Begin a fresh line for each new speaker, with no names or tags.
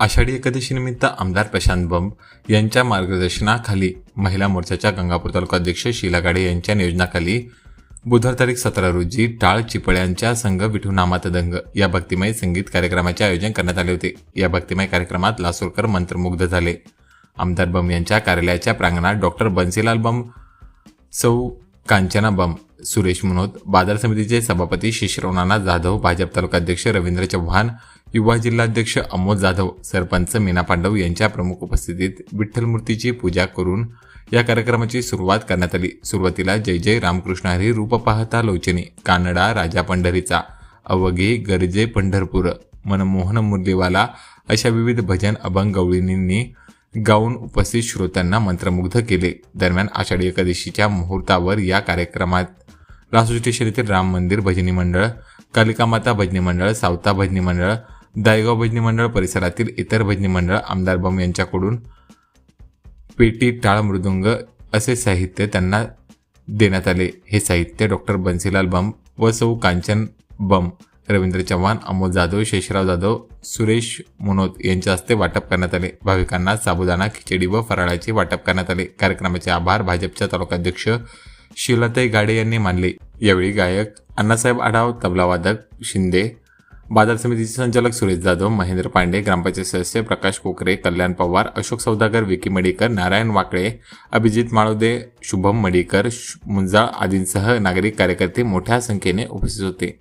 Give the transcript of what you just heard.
आषाढी एकादशीनिमित्त आमदार प्रशांत बंब यांच्या मार्गदर्शनाखाली महिला मोर्चाच्या गंगापूर तालुकाध्यक्ष शीला गाडे यांच्या नियोजनाखाली बुधवार तारीख सतरा रोजी टाळ चिपळ्यांच्या संघ विठू नामात दंग या भक्तिमय संगीत कार्यक्रमाचे आयोजन करण्यात आले होते. या भक्तिमय कार्यक्रमात लासूरकर मंत्रमुग्ध झाले. आमदार बम यांच्या कार्यालयाच्या प्रांगणात डॉक्टर बन्सीलाल बम सौ कांचना बम सुरेश मनोद बाजार समितीचे सभापती शिशरवनाना जाधव भाजप तालुकाध्यक्ष रवींद्र चव्हाण युवा जिल्हाध्यक्ष अमोल जाधव सरपंच मीना पांडव यांच्या प्रमुख उपस्थितीत विठ्ठल मूर्तीची पूजा करून या कार्यक्रमाची सुरुवात करण्यात आली. सुरुवातीला जय जय रामकृष्ण हरी रूप पाहता लोचनी कानडा राजा पंढरीचा अवघे गरजे पंढरपूर मनमोहन मुरलीवाला अशा विविध भजन अभंग गवळींनी गाऊन उपस्थित श्रोत्यांना मंत्रमुग्ध केले. दरम्यान आषाढी एकादशीच्या मुहूर्तावर या कार्यक्रमात लासू स्टेशन येथील राम मंदिर भजनी मंडळ कालिका माता भजनी मंडळ सावता भजनी मंडळ दायगाव भजनी मंडळ परिसरातील इतर भजनी मंडळ आमदार बम यांच्याकडून पेटी टाळ मृदुंग असे साहित्य त्यांना देण्यात आले. हे साहित्य डॉक्टर बन्सीलाल बम व सौ कांचन बम रवींद्र चव्हाण अमोल जाधव शेषराव जाधव सुरेश मुनोत यांच्या हस्ते वाटप करण्यात आले. भाविकांना साबुदाणा खिचडी व फराळाचे वाटप करण्यात आले. कार्यक्रमाचे आभार भाजपच्या तालुकाध्यक्ष शिलाताई गाडे यांनी मानले. यावेळी गायक अण्णासाहेब आढाव तबलावादक शिंदे बाजार समितीचे संचालक सुरेश जाधव महेंद्र पांडे ग्रामपंचायत सदस्य प्रकाश कोकरे कल्याण पवार अशोक सौदागर विकी मडीकर नारायण वाकळे अभिजित माळोदे शुभम मडीकर शु- मुंजाळ आदींसह नागरिक कार्यकर्ते मोठ्या संख्येने उपस्थित होते.